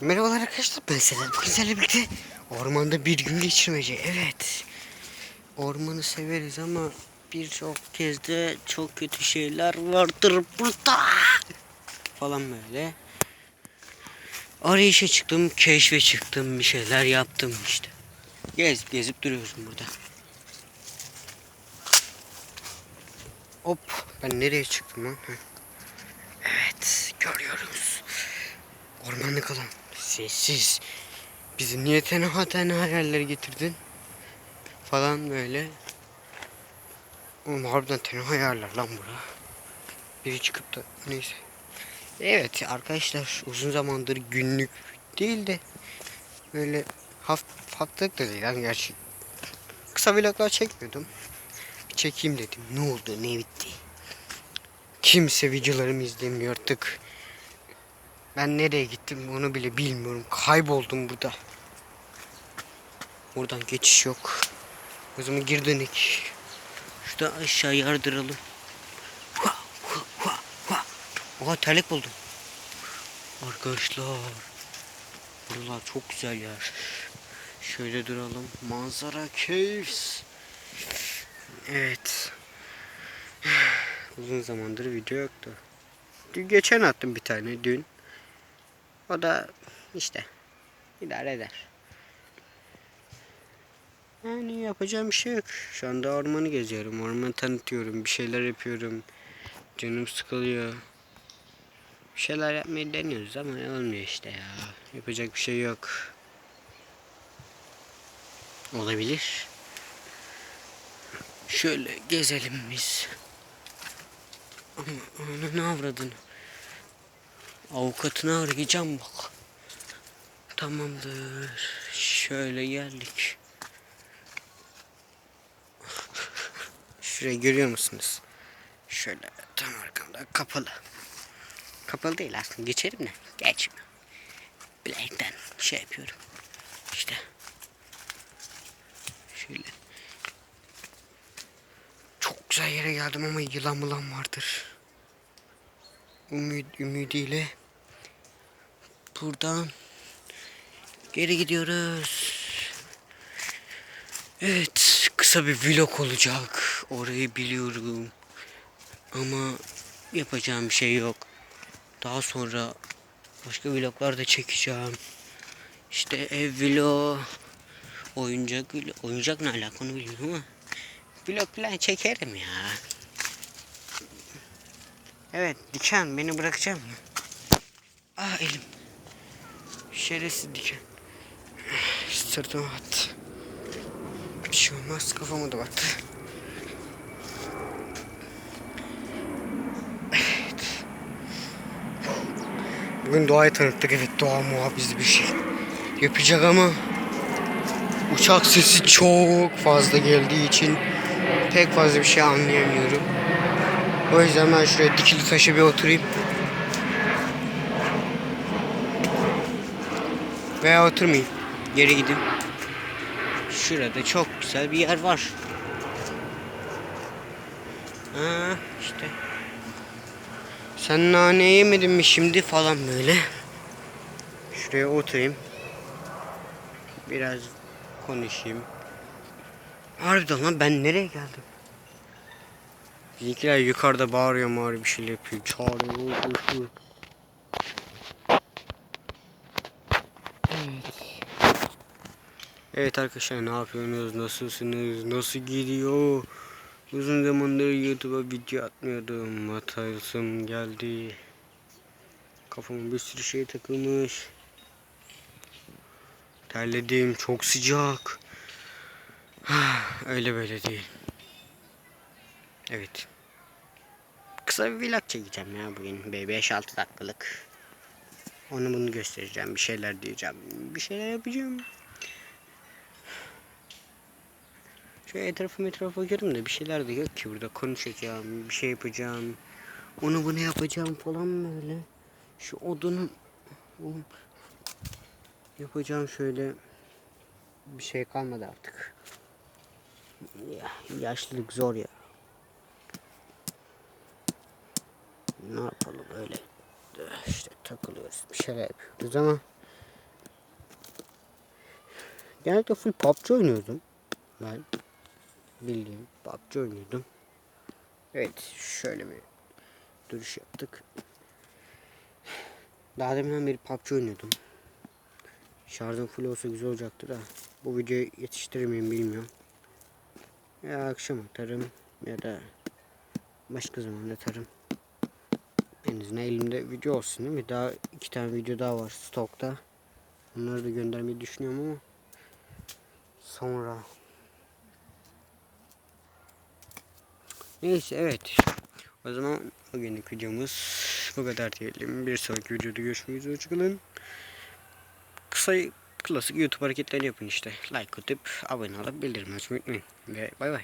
Merhabalar arkadaşlar ben Sedat. Bugün sizlerle birlikte ormanda bir gün geçirmece. Evet. Ormanı severiz ama birçok kez de çok kötü şeyler vardır burada. Falan böyle. Arayışa çıktım, keşfe çıktım, bir şeyler yaptım işte. Gezip gezip duruyoruz burada. Hop ben nereye çıktım lan? Evet görüyoruz. Ormanlık alan. Sessiz. Bizi niye tenha tenha yerlere getirdin? Falan böyle. Oğlum harbiden tenha yerler lan bura. Biri çıkıp da neyse. Evet arkadaşlar uzun zamandır günlük değil de böyle haft haftalık da değil lan gerçi. Kısa vloglar çekmiyordum. Bir çekeyim dedim. Ne oldu ne bitti. Kimse videolarımı izlemiyor artık. Ben nereye gittim onu bile bilmiyorum. Kayboldum burada. Buradan geçiş yok. O zaman geri dönek. Şurada aşağı yardıralım. Oha terlik buldum. Arkadaşlar. Buralar çok güzel yer. Şöyle duralım. Manzara caves. Evet. Uzun zamandır video yoktu. Dün geçen attım bir tane dün. O da işte idare eder. Yani yapacağım bir şey yok. Şu anda ormanı geziyorum. Ormanı tanıtıyorum. Bir şeyler yapıyorum. Canım sıkılıyor. Bir şeyler yapmayı deniyoruz ama olmuyor işte ya. Yapacak bir şey yok. Olabilir. Şöyle gezelim biz. Ama onu ne avradın? Avukatını arayacağım bak. Tamamdır. Şöyle geldik. Şurayı görüyor musunuz? Şöyle tam arkamda kapalı. Kapalı değil aslında. Geçerim de. Geçmiyor. Bilekten şey yapıyorum. İşte. Şöyle. Çok güzel yere geldim ama yılan mılan vardır. Ümit, ümidiyle buradan geri gidiyoruz. Evet, kısa bir vlog olacak. Orayı biliyorum. Ama yapacağım bir şey yok. Daha sonra başka vloglar da çekeceğim. İşte ev vlog, oyuncak vlog. Oyuncak ne alaka onu bilmiyorum ama vlog falan çekerim ya. Evet diken beni bırakacak mı? Ah elim. Şerefsiz diken. Sırtıma battı. Bir şey olmaz kafama da battı. Evet. Bugün doğayı tanıttık evet doğa muhabbeti bir şey. Yapacak ama uçak sesi çok fazla geldiği için pek fazla bir şey anlayamıyorum. O yüzden ben şuraya dikili taşı bir oturayım. Veya oturmayayım. Geri gideyim. Şurada çok güzel bir yer var. Ha işte. Sen nane yemedin mi şimdi falan böyle. Şuraya oturayım. Biraz konuşayım. Harbiden lan ben nereye geldim? Bizimkiler yukarıda bağırıyor mağırıyor bir şeyler yapıyor. Çağırıyor. koşuyor. Evet. Evet arkadaşlar ne yapıyorsunuz? Nasılsınız? Nasıl gidiyor? Uzun zamandır YouTube'a video atmıyordum. Atasım geldi. Kafama bir sürü şey takılmış. Terledim. Çok sıcak. Öyle böyle değil. Evet. Kısa bir vlog çekeceğim ya bugün. 5-6 dakikalık. Onu bunu göstereceğim. Bir şeyler diyeceğim. Bir şeyler yapacağım. Şöyle etrafı etrafa bakıyorum da bir şeyler de yok ki burada. Konuşacağım. Bir şey yapacağım. Onu bunu yapacağım falan böyle. Şu oğlum, yapacağım şöyle bir şey kalmadı artık. Ya, yaşlılık zor ya. Ne yapalım öyle işte takılıyoruz bir şeyler yapıyoruz ama Genellikle full PUBG oynuyordum. Ben bildiğim PUBG oynuyordum. Evet şöyle bir duruş yaptık. Daha deminden beri PUBG oynuyordum. Şarjım full olsa güzel olacaktı da bu videoyu yetiştirir bilmiyorum. Ya akşam atarım ya da başka zaman atarım. En azından elimde video olsun değil mi? Daha iki tane video daha var stokta. Onları da göndermeyi düşünüyorum ama sonra. Neyse evet. O zaman bugünlük videomuz bu kadar diyelim. Bir sonraki videoda görüşmek üzere. Hoşçakalın. Kısa klasik YouTube hareketlerini yapın işte. Like atıp abone olup bildirim açmayı unutmayın. Ve bay bay.